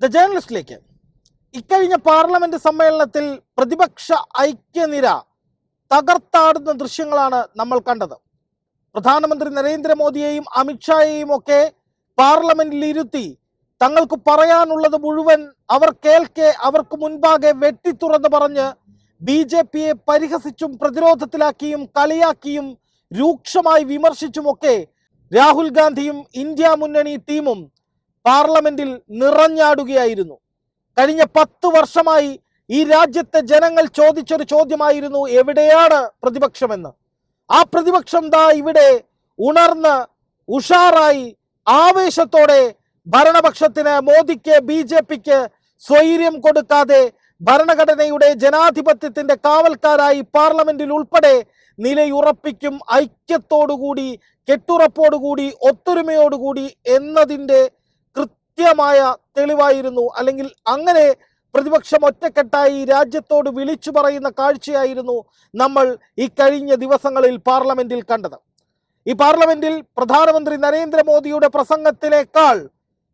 The ജേർണലിസ്റ്റിലേക്ക്. ഇക്കഴിഞ്ഞ parliament സമ്മേളനത്തിൽ പ്രതിപക്ഷ ഐക്യനിര തകർത്താടുന്ന ദൃശ്യങ്ങളാണ് നമ്മൾ കണ്ടത്. പ്രധാനമന്ത്രി നരേന്ദ്രമോദിയെയും അമിത്ഷായെയും ഒക്കെ പാർലമെന്റിൽ ഇരുത്തി തങ്ങൾക്ക് പറയാനുള്ളത് മുഴുവൻ അവർ കേൾക്കെ അവർക്ക് മുൻപാകെ വെട്ടിത്തുറന്ന് പറഞ്ഞ് ബി ജെ പിയെ പരിഹസിച്ചും പ്രതിരോധത്തിലാക്കിയും കളിയാക്കിയും രൂക്ഷമായി വിമർശിച്ചുമൊക്കെ രാഹുൽ ഗാന്ധിയും ഇന്ത്യ മുന്നണി ടീമും പാർലമെന്റിൽ നിറഞ്ഞാടുകയായിരുന്നു. കഴിഞ്ഞ പത്ത് വർഷമായി ഈ രാജ്യത്തെ ജനങ്ങൾ ചോദിച്ചൊരു ചോദ്യമായിരുന്നു എവിടെയാണ് പ്രതിപക്ഷമെന്ന്? ആ പ്രതിപക്ഷം ദാ ഇവിടെ ഉണർന്ന് ഉഷാറായി ആവേശത്തോടെ ഭരണപക്ഷത്തിന് മോദിക്ക് ബി ജെ പിക്ക് സ്വൈര്യം കൊടുക്കാതെ ഭരണഘടനയുടെ ജനാധിപത്യത്തിന്റെ കാവൽക്കാരായി പാർലമെന്റിൽ ഉൾപ്പെടെ നിലയുറപ്പിക്കും ഐക്യത്തോടുകൂടി കെട്ടുറപ്പോടുകൂടി ഒത്തൊരുമയോടുകൂടി എന്നതിന്റെ കൃത്യമായ തെളിവായിരുന്നു. അല്ലെങ്കിൽ അങ്ങനെ പ്രതിപക്ഷം ഒറ്റക്കെട്ടായി രാജ്യത്തോട് വിളിച്ചു പറയുന്ന കാഴ്ചയായിരുന്നു നമ്മൾ ഈ കഴിഞ്ഞ ദിവസങ്ങളിൽ പാർലമെന്റിൽ കണ്ടത്. ഈ പാർലമെന്റിൽ പ്രധാനമന്ത്രി നരേന്ദ്രമോദിയുടെ പ്രസംഗത്തിലേക്കാൾ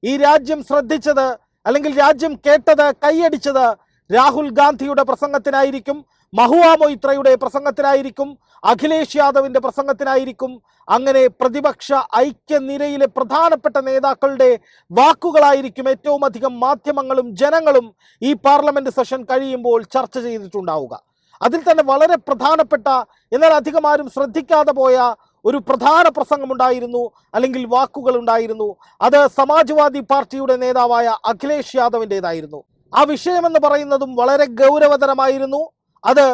ഈ രാജ്യം ശ്രദ്ധിച്ചത് അല്ലെങ്കിൽ രാജ്യം കേട്ടത് കൈയടിച്ചത് രാഹുൽ ഗാന്ധിയുടെ പ്രസംഗത്തിനായിരിക്കും മഹുവ മൊയ്ത്രയുടെ പ്രസംഗത്തിനായിരിക്കും അഖിലേഷ് യാദവിന്റെ പ്രസംഗത്തിനായിരിക്കും അങ്ങനെ പ്രതിപക്ഷ ഐക്യനിരയിലെ പ്രധാനപ്പെട്ട നേതാക്കളുടെ വാക്കുകളായിരിക്കും ഏറ്റവും അധികം മാധ്യമങ്ങളും ജനങ്ങളും ഈ പാർലമെന്റ് സെഷൻ കഴിയുമ്പോൾ ചർച്ച ചെയ്തിട്ടുണ്ടാവുക. അതിൽ തന്നെ വളരെ പ്രധാനപ്പെട്ട എന്നാൽ അധികം ആരും ശ്രദ്ധിക്കാതെ പോയ ഒരു പ്രധാന പ്രസംഗമുണ്ടായിരുന്നു അല്ലെങ്കിൽ വാക്കുകൾ ഉണ്ടായിരുന്നു അത് സമാജ്വാദി പാർട്ടിയുടെ നേതാവായ അഖിലേഷ് യാദവിന്റെതായിരുന്നു ആ വിഷയമെന്ന് പറയുന്നതും വളരെ ഗൗരവതരമായിരുന്നു. അത്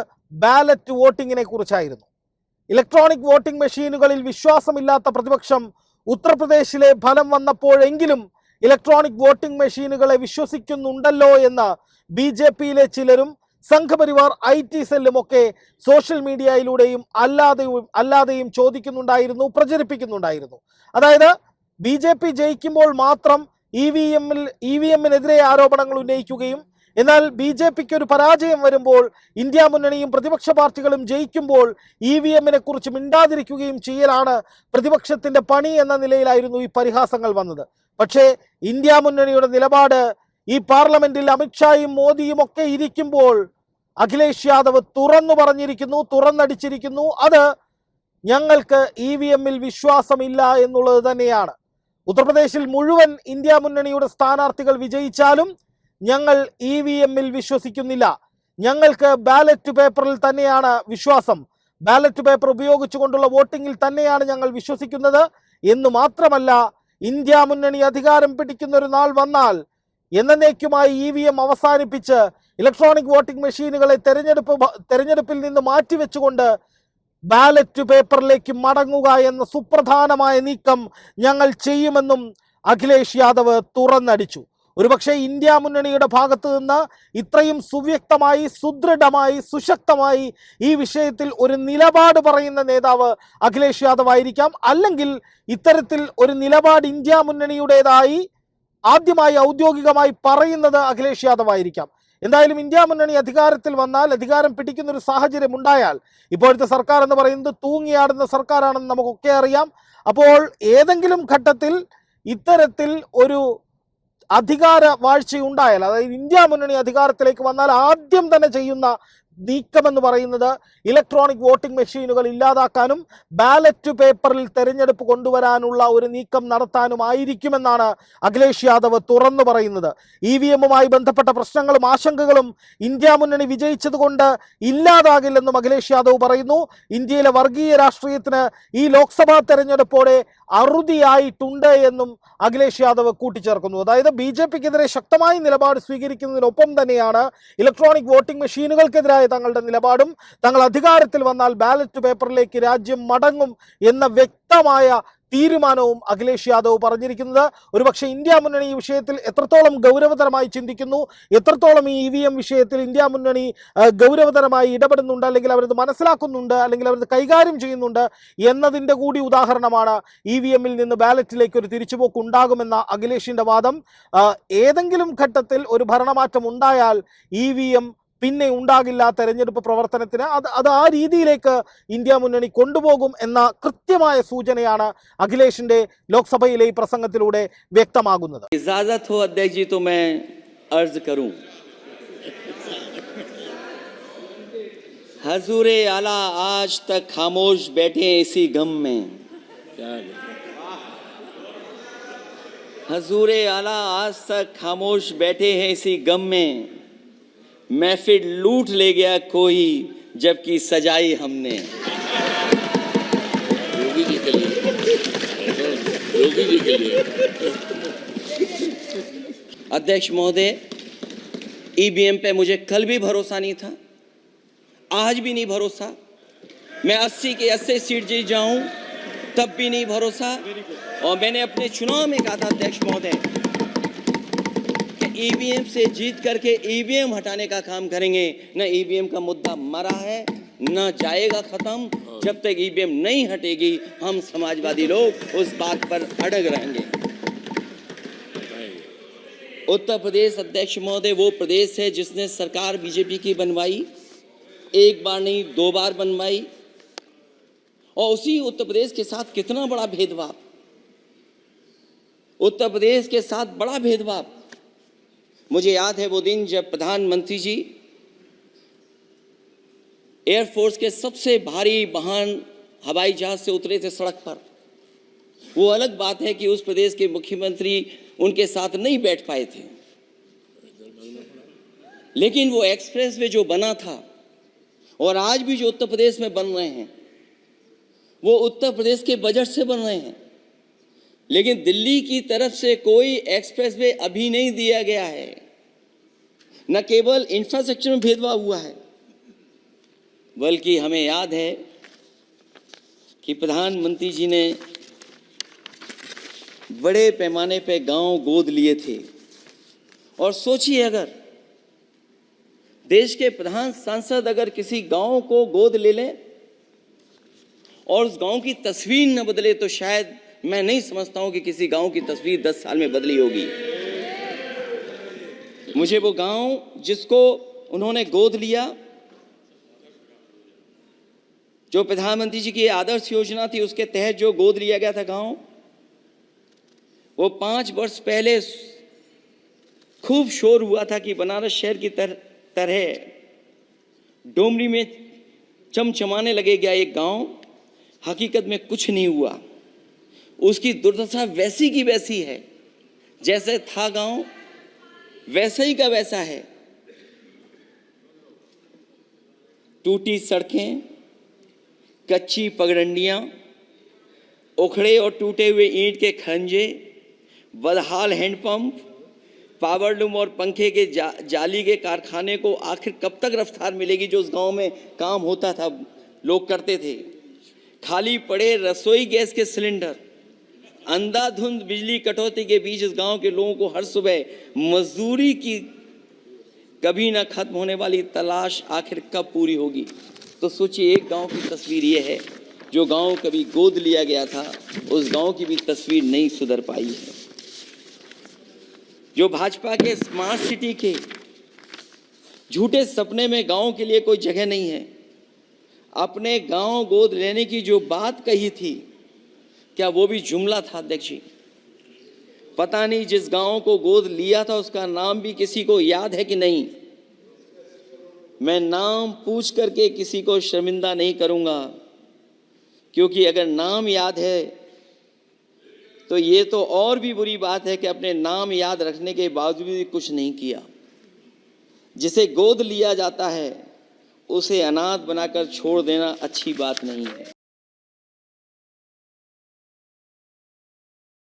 ബാലറ്റ് വോട്ടിങ്ങിനെ കുറിച്ചായിരുന്നു. ഇലക്ട്രോണിക് വോട്ടിംഗ് മെഷീനുകളിൽ വിശ്വാസമില്ലാത്ത പ്രതിപക്ഷം ഉത്തർപ്രദേശിലെ ഫലം വന്നപ്പോഴെങ്കിലും ഇലക്ട്രോണിക് വോട്ടിംഗ് മെഷീനുകളെ വിശ്വസിക്കുന്നുണ്ടല്ലോ എന്ന് ബി ജെ പിയിലെ ചിലരും സംഘപരിവാർ ഐ ടി സെല്ലും ഒക്കെ സോഷ്യൽ മീഡിയയിലൂടെയും അല്ലാതെയും അല്ലാതെയും ചോദിക്കുന്നുണ്ടായിരുന്നു പ്രചരിപ്പിക്കുന്നുണ്ടായിരുന്നു. അതായത് ബി ജെ പി ജയിക്കുമ്പോൾ മാത്രം ഇ വി എമ്മിൽ ഇ വി എമ്മിനെതിരെ ആരോപണങ്ങൾ ഉന്നയിക്കുകയും എന്നാൽ ബി ജെ പിക്ക് ഒരു പരാജയം വരുമ്പോൾ ഇന്ത്യ മുന്നണിയും പ്രതിപക്ഷ പാർട്ടികളും ജയിക്കുമ്പോൾ ഇ വി എമ്മിനെ കുറിച്ച് മിണ്ടാതിരിക്കുകയും ചെയ്യലാണ് പ്രതിപക്ഷത്തിന്റെ പണി എന്ന നിലയിലായിരുന്നു ഈ പരിഹാസങ്ങൾ വന്നത്. പക്ഷേ ഇന്ത്യ മുന്നണിയുടെ നിലപാട് ഈ പാർലമെന്റിൽ അമിത്ഷായും മോദിയും ഒക്കെ ഇരിക്കുമ്പോൾ അഖിലേഷ് യാദവ് തുറന്നു പറഞ്ഞിരിക്കുന്നു തുറന്നടിച്ചിരിക്കുന്നു. അത് ഞങ്ങൾക്ക് ഇ വി എമ്മിൽ വിശ്വാസമില്ല എന്നുള്ളത് തന്നെയാണ്. ഉത്തർപ്രദേശിൽ മുഴുവൻ ഇന്ത്യ മുന്നണിയുടെ സ്ഥാനാർത്ഥികൾ വിജയിച്ചാലും ഞങ്ങൾ ഇ വി എമ്മിൽ വിശ്വസിക്കുന്നില്ല. ഞങ്ങൾക്ക് ബാലറ്റ് പേപ്പറിൽ തന്നെയാണ് വിശ്വാസം. ബാലറ്റ് പേപ്പർ ഉപയോഗിച്ചുകൊണ്ടുള്ള വോട്ടിങ്ങിൽ തന്നെയാണ് ഞങ്ങൾ വിശ്വസിക്കുന്നത്. എന്ന് മാത്രമല്ല ഇന്ത്യ മുന്നണി അധികാരം പിടിക്കുന്ന ഒരു നാൾ വന്നാൽ എന്നേക്കുമായി ഇ വി എം അവസാനിപ്പിച്ച് ഇലക്ട്രോണിക് വോട്ടിംഗ് മെഷീനുകളെ തെരഞ്ഞെടുപ്പ് തെരഞ്ഞെടുപ്പിൽ നിന്ന് മാറ്റിവെച്ചുകൊണ്ട് ബാലറ്റ് പേപ്പറിലേക്ക് മടങ്ങുക എന്ന സുപ്രധാനമായ നീക്കം ഞങ്ങൾ ചെയ്യുമെന്നും അഖിലേഷ് യാദവ് തുറന്നടിച്ചു. ഒരുപക്ഷെ ഇന്ത്യ മുന്നണിയുടെ ഭാഗത്ത് നിന്ന് ഇത്രയും സുവ്യക്തമായി സുദൃഢമായി സുശക്തമായി ഈ വിഷയത്തിൽ ഒരു നിലപാട് പറയുന്ന നേതാവ് അഖിലേഷ് യാദവ് ആയിരിക്കാം. അല്ലെങ്കിൽ ഇത്തരത്തിൽ ഒരു നിലപാട് ഇന്ത്യ മുന്നണിയുടേതായി ആദ്യമായി ഔദ്യോഗികമായി പറയുന്നത് അഖിലേഷ് യാദവ് ആയിരിക്കാം. എന്തായാലും ഇന്ത്യ മുന്നണി അധികാരത്തിൽ വന്നാൽ അധികാരം പിടിക്കുന്ന ഒരു സാഹചര്യം ഉണ്ടായാൽ ഇപ്പോഴത്തെ സർക്കാർ എന്ന് പറയുന്നത് തൂങ്ങിയാടുന്ന സർക്കാരാണെന്ന് നമുക്കൊക്കെ അറിയാം. അപ്പോൾ ഏതെങ്കിലും ഘട്ടത്തിൽ ഇത്തരത്തിൽ ഒരു അധികാര വാഴ്ചയുണ്ടായാൽ അതായത് ഇന്ത്യ മുന്നണി അധികാരത്തിലേക്ക് വന്നാൽ ആദ്യം തന്നെ ചെയ്യുന്ന നീക്കമെന്ന് പറയുന്നത് ഇലക്ട്രോണിക് വോട്ടിംഗ് മെഷീനുകൾ ഇല്ലാതാക്കാനും ബാലറ്റ് പേപ്പറിൽ തെരഞ്ഞെടുപ്പ് കൊണ്ടുവരാനുള്ള ഒരു നീക്കം നടത്താനുമായിരിക്കുമെന്നാണ് അഖിലേഷ് യാദവ് തുറന്നു പറയുന്നത്. ഇ വി എമ്മുമായി ബന്ധപ്പെട്ട പ്രശ്നങ്ങളും ആശങ്കകളും ഇന്ത്യ മുന്നണി വിജയിച്ചതുകൊണ്ട് ഇല്ലാതാകില്ലെന്നും അഖിലേഷ് യാദവ് പറയുന്നു. ഇന്ത്യയിലെ വർഗീയ രാഷ്ട്രീയത്തിന് ഈ ലോക്സഭാ തെരഞ്ഞെടുപ്പോടെ അറുതിയായിട്ടുണ്ട് എന്നും അഖിലേഷ് യാദവ് കൂട്ടിച്ചേർക്കുന്നു. അതായത് ബി ജെ പിക്കെതിരെ ശക്തമായ നിലപാട് സ്വീകരിക്കുന്നതിനൊപ്പം തന്നെയാണ് ഇലക്ട്രോണിക് വോട്ടിംഗ് മെഷീനുകൾക്കെതിരായ തങ്ങളുടെ നിലപാടും തങ്ങൾ അധികാരത്തിൽ വന്നാൽ ബാലറ്റ് പേപ്പറിലേക്ക് രാജ്യം മടങ്ങും എന്ന വ്യക്തമായ തീരുമാനവും അഖിലേഷ് യാദവ് പറഞ്ഞിരിക്കുന്നത്. ഒരുപക്ഷെ ഇന്ത്യ മുന്നണി ഈ വിഷയത്തിൽ എത്രത്തോളം ഗൗരവതരമായി ചിന്തിക്കുന്നു എത്രത്തോളം ഈ ഇ വി എം വിഷയത്തിൽ ഇന്ത്യ മുന്നണി ഗൗരവതരമായി ഇടപെടുന്നുണ്ട് അല്ലെങ്കിൽ അവരത് മനസ്സിലാക്കുന്നുണ്ട് അല്ലെങ്കിൽ അവരത് കൈകാര്യം ചെയ്യുന്നുണ്ട് എന്നതിന്റെ കൂടി ഉദാഹരണമാണ് ഇ വി എമ്മിൽ നിന്ന് ബാലറ്റിലേക്ക് ഒരു തിരിച്ചുപോക്ക് ഉണ്ടാകുമെന്ന അഖിലേഷിന്റെ വാദം. ഏതെങ്കിലും ഘട്ടത്തിൽ ഒരു ഭരണമാറ്റം ഉണ്ടായാൽ ഇ വി എം പിന്നെ ഉണ്ടാകില്ല തെരഞ്ഞെടുപ്പ് പ്രവർത്തനത്തിന് അത് അത് ആ രീതിയിലേക്ക് ഇന്ത്യ മുന്നണി കൊണ്ടുപോകും എന്ന കൃത്യമായ സൂചനയാണ് അഖിലേഷിന്റെ ലോക്സഭയിലെ ഈ പ്രസംഗത്തിലൂടെ വ്യക്തമാകുന്നത് इजाजत हो अध्यक्ष जी तो मैं अर्ज करूं हजूर आला आज तक खामोश बैठे इसी गम में हजूर आला आज तक खामोश बैठे हैं इसी गम में महफिल लूट ले गया कोई जबकि सजाई हमने। योगी जी के लिए। योगी जी के लिए। अध्यक्ष महोदय ईवीएम पे मुझे कल भी भरोसा नहीं था आज भी नहीं भरोसा। मैं 80 के 80 सीट जीत जाऊँ तब भी नहीं भरोसा। और मैंने अपने चुनाव में कहा था अध्यक्ष महोदय ईवीएम से जीत करके ईवीएम हटाने का काम करेंगे। न ईवीएम का मुद्दा मरा है, न जाएगा खत्म। जब तक ईवीएम नहीं हटेगी, हम समाजवादी लोग उस बात पर अड़ग रहेंगे। उत्तर प्रदेश अध्यक्ष महोदय, वो प्रदेश है जिसने सरकार बीजेपी की बनवाई, एक बार नहीं, दो बार बनवाई। और उसी उत्तर प्रदेश के साथ कितना बड़ा भेदभाव। उत्तर प्रदेश के साथ बड़ा भेदभाव। मुझे याद है वो दिन जब प्रधानमंत्री जी एयरफोर्स के सबसे भारी वाहन हवाई जहाज़ से उतरे थे सड़क पर। वो अलग बात है कि उस प्रदेश के मुख्यमंत्री उनके साथ नहीं बैठ पाए थे। लेकिन वो एक्सप्रेस वे जो बना था और आज भी जो उत्तर प्रदेश में बन रहे हैं, वो उत्तर प्रदेश के बजट से बन रहे हैं। लेकिन दिल्ली की तरफ़ से कोई एक्सप्रेस वे अभी नहीं दिया गया है। न केवल इंफ्रास्ट्रक्चर में भेदभाव हुआ है, बल्कि हमें याद है कि प्रधानमंत्री जी ने बड़े पैमाने पे गाँव गोद लिए थे। और सोचिए अगर देश के प्रधान सांसद अगर किसी गाँव को गोद ले लें और उस गाँव की तस्वीर न बदले तो शायद मैं नहीं समझता हूँ कि किसी गाँव की तस्वीर दस साल में बदली होगी। मुझे वो गाँव जिसको उन्होंने गोद लिया जो प्रधानमंत्री जी की आदर्श योजना थी उसके तहत जो गोद लिया गया था गाँव वो पाँच वर्ष पहले खूब शोर हुआ था कि बनारस शहर की तर, तरह डोमरी में चमचमाने लगे गया एक गाँव। हकीकत में कुछ नहीं हुआ। उसकी दुर्दशा वैसी की वैसी है। जैसे था गाँव वैसे ही का वैसा है। टूटी सड़कें कच्ची पगडंडियाँ उखड़े और टूटे हुए ईंट के खंजे बदहाल हैंडपंप पावर लूम और पंखे के जा, जाली के कारखाने को आखिर कब तक रफ्तार मिलेगी जो उस गाँव में काम होता था लोग करते थे। खाली पड़े रसोई गैस के सिलेंडर अंधाधुंध बिजली कटौती के बीच इस गाँव के लोगों को हर सुबह मजदूरी की कभी ना खत्म होने वाली तलाश आखिर कब पूरी होगी? तो सोचिए, एक गाँव की तस्वीर ये है, जो गाँव कभी गोद लिया गया था, उस गाँव की भी तस्वीर नहीं सुधर पाई है। जो भाजपा के स्मार्ट सिटी के झूठे सपने में गाँव के लिए कोई जगह नहीं है, अपने गाँव गोद लेने की जो बात कही थी क्या वो भी जुमला था? अध्यक्ष जी। पता नहीं जिस गाँव को गोद लिया था, उसका नाम भी किसी को याद है कि नहीं? मैं नाम पूछ करके किसी को शर्मिंदा नहीं करूँगा, क्योंकि अगर नाम याद है तो ये तो और भी बुरी बात है कि अपने नाम याद रखने के बावजूद भी कुछ नहीं किया। जिसे गोद लिया जाता है, उसे अनाथ बनाकर छोड़ देना अच्छी बात नहीं है।